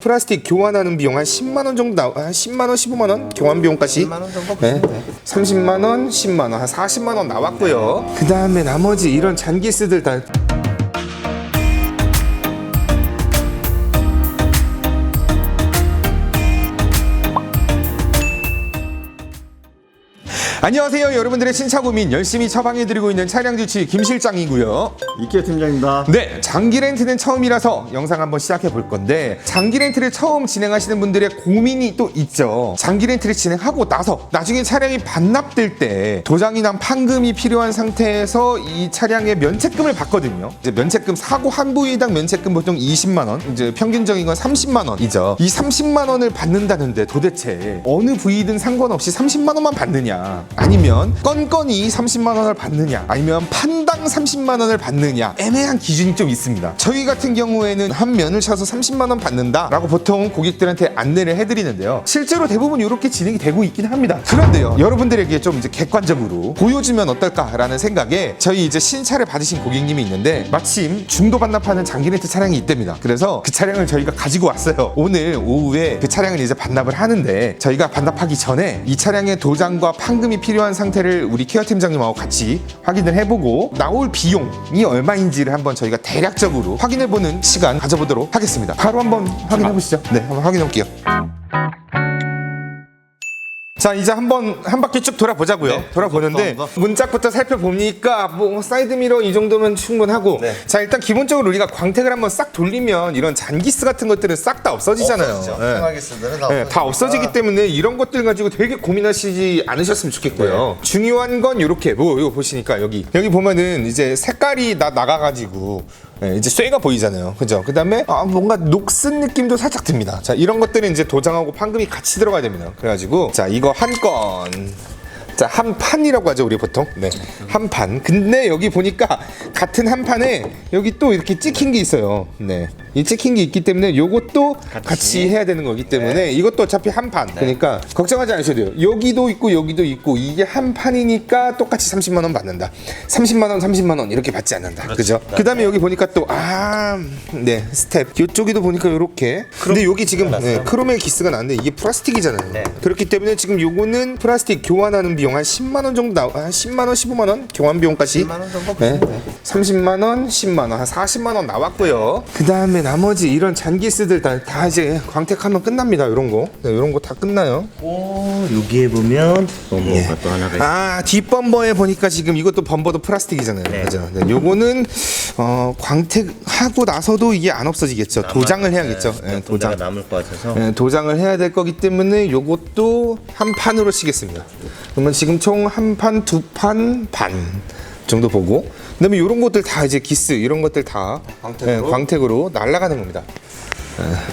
플라스틱 교환하는 비용 한 10만 원 정도 나와 한 10만 원, 15만 원 교환 비용까지 10만 원 정도 네. 보시면 돼요. 30만 원, 10만 원, 한 40만 원 나왔고요. 그 다음에 나머지 이런 잔기스들 다 안녕하세요 여러분들의 신차 고민 열심히 처방해드리고 있는 차량 주치 김 실장이고요 이끼 팀장입니다. 네, 장기 렌트는 처음이라서 영상 한번 시작해 볼 건데 장기 렌트를 처음 진행하시는 분들의 고민이 또 있죠. 장기 렌트를 진행하고 나서 나중에 차량이 반납될 때 도장이나 판금이 필요한 상태에서 이 차량의 면책금을 받거든요. 이제 면책금 사고 한 부위당 면책금 보통 20만 원, 이제 평균적인 건 30만 원이죠. 이 30만 원을 받는다는데 도대체 어느 부위든 상관없이 30만 원만 받느냐? 아니면 건건이 30만 원을 받느냐? 아니면 판당 30만 원을 받느냐? 애매한 기준이 좀 있습니다. 저희 같은 경우에는 한 면을 차서 30만 원 받는다라고 보통 고객들한테 안내를 해드리는데요. 실제로 대부분 이렇게 진행이 되고 있긴 합니다. 그런데요, 여러분들에게 좀 이제 객관적으로 보여주면 어떨까라는 생각에 저희 이제 신차를 받으신 고객님이 있는데 마침 중도 반납하는 장기 렌트 차량이 있답니다. 그래서 그 차량을 저희가 가지고 왔어요. 오늘 오후에 그 차량을 이제 반납을 하는데 저희가 반납하기 전에 이 차량의 도장과 판금이 필요한 상태를 우리 케어 팀장님하고 같이 확인을 해보고 나올 비용이 얼마인지를 한번 저희가 대략적으로 확인해보는 시간 가져보도록 하겠습니다. 바로 한번 확인해 보시죠. 네, 한번 확인해 볼게요. 자 이제 한번 한 바퀴 쭉 돌아보자고요. 네, 돌아보는데 감사합니다. 문짝부터 살펴보니까 뭐 사이드 미러 이 정도면 충분하고 네. 자 일단 기본적으로 우리가 광택을 한번 싹 돌리면 이런 잔기스 같은 것들은 싹 다 없어지잖아요. 없어지죠. 네. 쓰들은 다 네, 다. 없어지기 때문에 이런 것들 가지고 되게 고민하시지 않으셨으면 좋겠고요. 네. 중요한 건 이렇게 뭐 이거 보시니까 여기 여기 보면은 이제 색깔이 나 나가가지고 네, 이제 쇠가 보이잖아요. 그죠? 그 다음에 아, 뭔가 녹슨 느낌도 살짝 듭니다. 자 이런 것들은 이제 도장하고 판금이 같이 들어가야 됩니다. 그래가지고 자 이거 한 건. 자, 한 판이라고 하죠, 우리 보통. 네. 한 판. 근데 여기 보니까 같은 한 판에 여기 또 이렇게 찍힌 게 있어요. 네. 이 찍힌 게 있기 때문에 요것도 같이, 해야 되는 거기 때문에 이것도 어차피 한 판. 그러니까 걱정하지 않으셔도 돼요. 여기도 있고 여기도 있고 이게 한 판이니까 똑같이 30만 원 받는다. 30만 원, 30만 원 이렇게 받지 않는다. 그죠? 그다음에 여기 보니까 또 아, 네. 스텝. 이쪽에도 보니까 요렇게. 근데 여기 지금 네, 크롬의 기스가 나는데 이게 플라스틱이잖아요. 네. 그렇기 때문에 지금 요거는 플라스틱 교환하는 비용 한 10만 원 정도 나와 한 10만 원, 15만 원 교환 비용까지 10만 원 정도 네. 보시면 돼요. 30만 원, 10만 원, 한 40만 원 나왔고요. 그다음에 나머지 이런 잔기스들 다, 다 이제 광택하면 끝납니다. 이런 거. 네, 이런 거 다 끝나요. 오, 여기에 보면 뭐가 또 하나가 있어요. 아, 뒷범버에 보니까 지금 이것도 범버도 플라스틱이잖아요. 네. 그죠? 네, 요거는 어, 광택하고 나서도 이게 안 없어지겠죠. 도장을 해야겠죠. 네, 네, 도장. 남을 것 같아서. 예, 도장을 해야 될 거기 때문에 요것도 한 판으로 치겠습니다. 그러면 지금 총 한 판, 두 판 반 정도 보고 그다음에 이런 것들 다 이제 기스 이런 것들 다 광택으로? 예, 광택으로 날아가는 겁니다.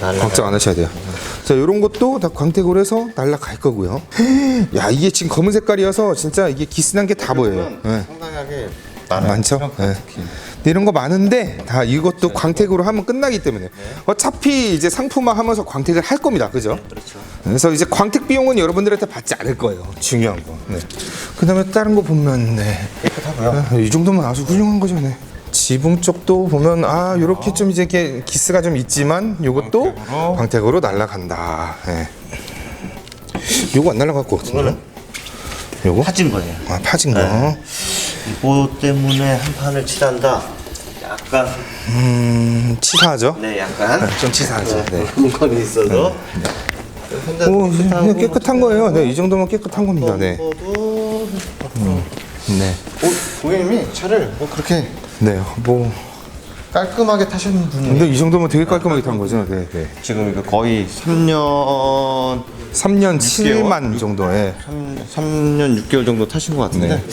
날라가요. 걱정 안 하셔야 돼요. 자, 이런 것도 다 광택으로 해서 날아갈 거고요. 야, 이게 지금 검은 색깔이어서 진짜 이게 기스난 게 다 보여요. 예. 상당하게 많아요. 많죠? 네. 근데 이런 거 많은데 다 이것도 광택으로 하면 끝나기 때문에 어차피 이제 상품화 하면서 광택을 할 겁니다. 그죠? 그렇죠. 그래서 이제 광택 비용은 여러분들한테 받지 않을 거예요. 중요한 거. 네. 그다음에 다른 거 보면 네. 아, 이 정도면 아주 훌륭한 거죠. 네. 지붕 쪽도 보면 아 이렇게 좀 이제 이렇게 기스가 좀 있지만 요것도 광택으로. 날아간다. 네. 요거 안 날아갈 것 같은데. 요거? 파진 거예요. 아 파진 거. 이거 때문에 한 판을 칠한다. 약간 음 치사하죠. 네, 약간 좀 치사하죠. 네. 물건이 있어서. 혼자 오, 깨끗하고 네, 깨끗한 거예요. 네, 이 정도면 깨끗한 겁니다. 네. 도 네. 오, 고객님이 차를 뭐 그렇게 네. 뭐 깔끔하게 타시는 분이 근데 이 정도면 되게 깔끔하게 탄 거죠. 네, 네. 지금 이거 거의 3년 3년 6개월? 7만 정도에 3, 년 6개월 정도 타신 것 같은데 이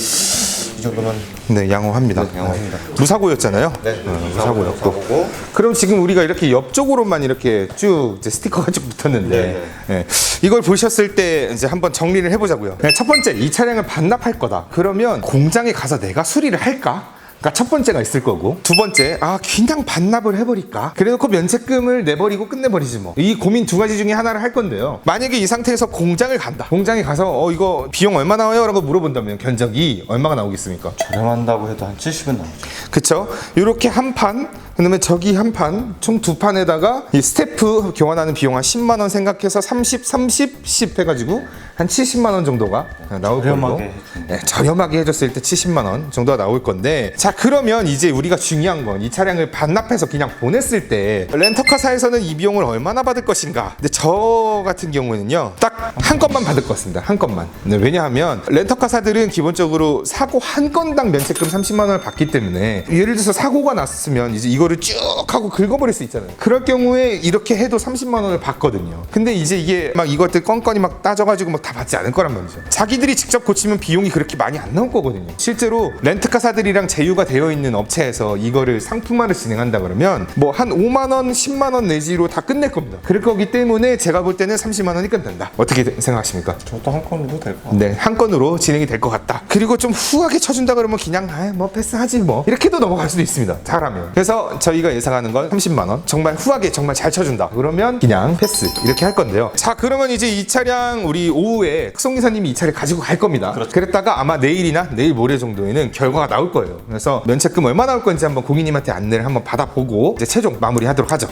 정도면 네, 양호합니다. 네, 양호합니다. 네. 무사고였잖아요. 네, 어, 무사고였고. 무사고고. 그럼 지금 우리가 이렇게 옆쪽으로만 이렇게 쭉 이제 스티커가 쭉 붙었는데 네, 이걸 보셨을 때 이제 한번 정리를 해보자고요. 네, 첫 번째 이 차량을 반납할 거다. 그러면 공장에 가서 내가 수리를 할까? 그러니까 첫 번째가 있을 거고 두 번째 아 그냥 반납을 해버릴까 그래놓고 면책금을 내버리고 끝내버리지 뭐 이 고민 두 가지 중에 하나를 할 건데요 만약에 이 상태에서 공장을 간다 공장에 가서 어 이거 비용 얼마 나와요? 라고 물어본다면 견적이 얼마가 나오겠습니까? 저렴한다고 해도 한 70은 나오죠 그쵸? 이렇게 한 판 그다음에 저기 한 판, 총 두 판에다가 이 스태프 교환하는 비용 한 10만 원 생각해서 30, 30, 10 해가지고 한 70만 원 정도가 나올 걸로. 저렴하게 네, 저렴하게 해줬을 때 70만 원 정도가 나올 건데 자 그러면 이제 우리가 중요한 건 이 차량을 반납해서 그냥 보냈을 때 렌터카사에서는 이 비용을 얼마나 받을 것인가. 근데 저 같은 경우는요 딱 한 건만 받을 것 같습니다. 한 건만. 네, 왜냐하면 렌터카사들은 기본적으로 사고 한 건당 면책금 30만 원을 받기 때문에 예를 들어서 사고가 났으면 이제 이거 를 쭉 하고 긁어버릴 수 있잖아요 그럴 경우에 이렇게 해도 30만 원을 받거든요 근데 이제 이게 막 이것들 건건이 막 따져가지고 막 다 받지 않을 거란 말이죠 자기들이 직접 고치면 비용이 그렇게 많이 안 나올 거거든요 실제로 렌트카사들이랑 제휴가 되어 있는 업체에서 이거를 상품화를 진행한다 그러면 뭐 한 5만 원 10만 원 내지로 다 끝낼 겁니다 그럴 거기 때문에 제가 볼 때는 30만 원이 끝난다 어떻게 생각하십니까? 저도 한 건으로 될 것 같아요. 네, 한 건으로 진행이 될 것 같다. 그리고 좀 후하게 쳐준다 그러면 그냥 아, 뭐 패스하지 뭐 이렇게도 넘어갈 수도 있습니다. 잘하면. 그래서 저희가 예상하는 건 30만 원. 정말 후하게 정말 잘 쳐준다. 그러면 그냥 패스 이렇게 할 건데요. 자, 그러면 이제 이 차량 우리 오후에 특송 기사님이 이 차를 가지고 갈 겁니다. 그랬다가 아마 내일이나 내일 모레 정도에는 결과가 나올 거예요. 그래서 면책금 얼마 나올 건지 한번 고객님한테 안내를 한번 받아보고 이제 최종 마무리하도록 하죠.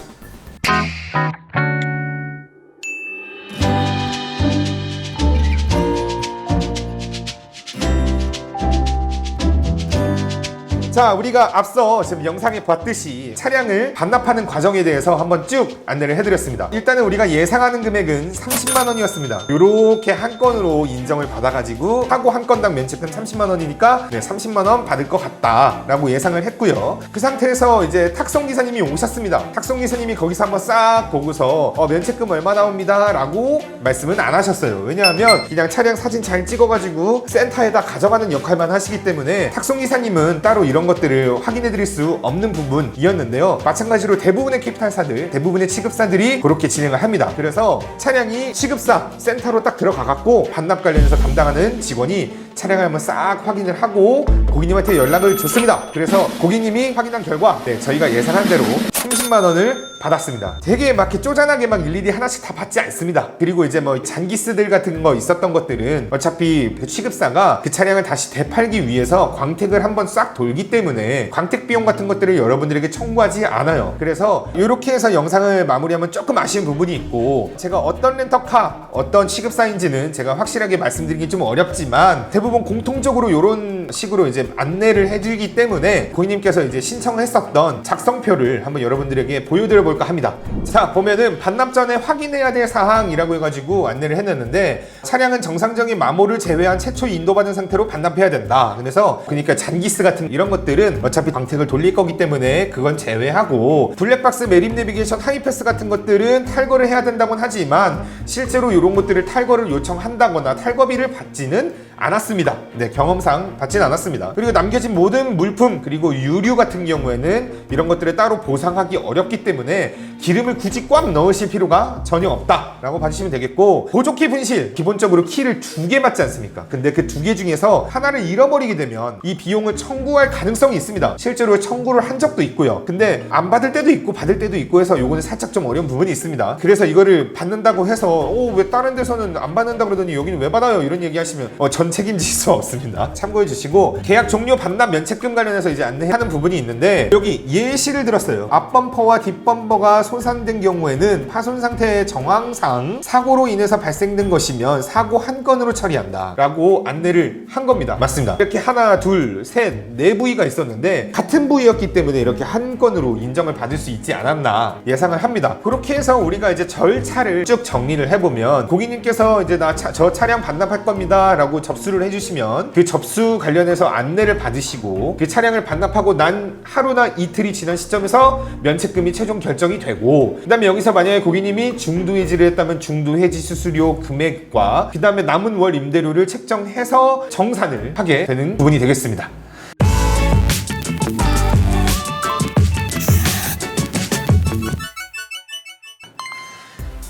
자, 우리가 앞서 지금 영상에 봤듯이 차량을 반납하는 과정에 대해서 한번 쭉 안내를 해드렸습니다. 일단은 우리가 예상하는 금액은 30만 원이었습니다. 이렇게 한 건으로 인정을 받아가지고 사고 한 건당 면책금 30만 원이니까 네, 30만 원 받을 것 같다 라고 예상을 했고요. 그 상태에서 이제 탁송 기사님이 오셨습니다. 탁송 기사님이 거기서 한번 싹 보고서 어, 면책금 얼마 나옵니다 라고 말씀은 안 하셨어요. 왜냐하면 그냥 차량 사진 잘 찍어가지고 센터에다 가져가는 역할만 하시기 때문에 탁송 기사님은 따로 이런 것들을 확인해 드릴 수 없는 부분이었는데요. 마찬가지로 대부분의 캡탈사들, 대부분의 취급사들이 그렇게 진행을 합니다. 그래서 차량이 취급사 센터로 딱 들어가갖고 반납 관련해서 담당하는 직원이 차량을 한번 싹 확인을 하고 고객님한테 연락을 줬습니다. 그래서 고객님이 확인한 결과 네, 저희가 예상한 대로 30만 원을 받았습니다. 되게 막 이렇게 쪼잔하게 막 일일이 하나씩 다 받지 않습니다. 그리고 이제 뭐 잔기스들 같은 거 있었던 것들은 어차피 취급사가 그 차량을 다시 되팔기 위해서 광택을 한번 싹 돌기 때문에 광택 비용 같은 것들을 여러분들에게 청구하지 않아요. 그래서 이렇게 해서 영상을 마무리하면 조금 아쉬운 부분이 있고 제가 어떤 렌터카, 어떤 취급사인지는 제가 확실하게 말씀드리기 좀 어렵지만 대부분 공통적으로 이런 식으로 이제 안내를 해주기 때문에 고객님께서 이제 신청했었던 작성표를 한번 여러분 들에게 보여드려 볼까 합니다. 자 보면은 반납 전에 확인해야 될 사항이라고 해가지고 안내를 해놨는데 차량은 정상적인 마모를 제외한 최초 인도받은 상태로 반납해야 된다. 그래서 그러니까 잔기스 같은 이런 것들은 어차피 광택을 돌릴 거기 때문에 그건 제외하고 블랙박스 매립 내비게이션 하이패스 같은 것들은 탈거를 해야 된다고는 하지만 실제로 이런 것들을 탈거를 요청한다거나 탈거비를 받지는 않았습니다. 네, 경험상 받진 않았습니다. 그리고 남겨진 모든 물품 그리고 유류 같은 경우에는 이런 것들을 따로 보상하기 어렵기 때문에 기름을 굳이 꽉 넣으실 필요가 전혀 없다라고 봐주시면 되겠고 보조키 분실 기본적으로 키를 두 개 맞지 않습니까? 근데 그 두 개 중에서 하나를 잃어버리게 되면 이 비용을 청구할 가능성이 있습니다. 실제로 청구를 한 적도 있고요. 근데 안 받을 때도 있고 받을 때도 있고 해서 요거는 살짝 좀 어려운 부분이 있습니다. 그래서 이거를 받는다고 해서 오 왜 다른 데서는 안 받는다 그러더니 여기는 왜 받아요? 이런 얘기 하시면 어, 전 책임질 수 없습니다. 참고해 주시고 계약 종료 반납 면책금 관련해서 이제 안내하는 부분이 있는데 여기 예시를 들었어요. 앞범퍼와 뒷범퍼가 손상된 경우에는 파손 상태의 정황상 사고로 인해서 발생된 것이면 사고 한 건으로 처리한다 라고 안내를 한 겁니다. 맞습니다. 이렇게 하나, 둘, 셋, 네 부위가 있었는데 같은 부위였기 때문에 이렇게 한 건으로 인정을 받을 수 있지 않았나 예상을 합니다. 그렇게 해서 우리가 이제 절차를 쭉 정리를 해보면 고객님께서 이제 나 저 차량 반납할 겁니다 라고 접수를 해주시면 그 접수 관련해서 안내를 받으시고 그 차량을 반납하고 난 하루나 이틀이 지난 시점에서 면책금이 최종 결정이 되고 그 다음에 여기서 만약에 고객님이 중도 해지를 했다면 중도 해지 수수료 금액과 그 다음에 남은 월 임대료를 책정해서 정산을 하게 되는 부분이 되겠습니다.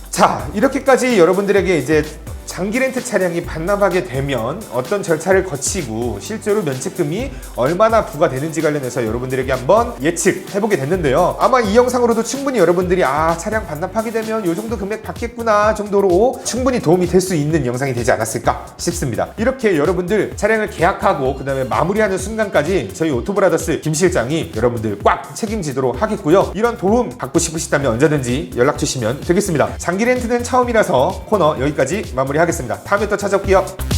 자, 이렇게까지 여러분들에게 이제 장기 렌트 차량이 반납하게 되면 어떤 절차를 거치고 실제로 면책금이 얼마나 부과되는지 관련해서 여러분들에게 한번 예측해보게 됐는데요. 아마 이 영상으로도 충분히 여러분들이 아 차량 반납하게 되면 요 정도 금액 받겠구나 정도로 충분히 도움이 될 수 있는 영상이 되지 않았을까 싶습니다. 이렇게 여러분들 차량을 계약하고 그 다음에 마무리하는 순간까지 저희 오토브라더스 김 실장이 여러분들 꽉 책임지도록 하겠고요. 이런 도움 받고 싶으시다면 언제든지 연락 주시면 되겠습니다. 장기 렌트는 처음이라서 코너 여기까지 마무리 하겠습니다. 다음에 또 찾아올게요.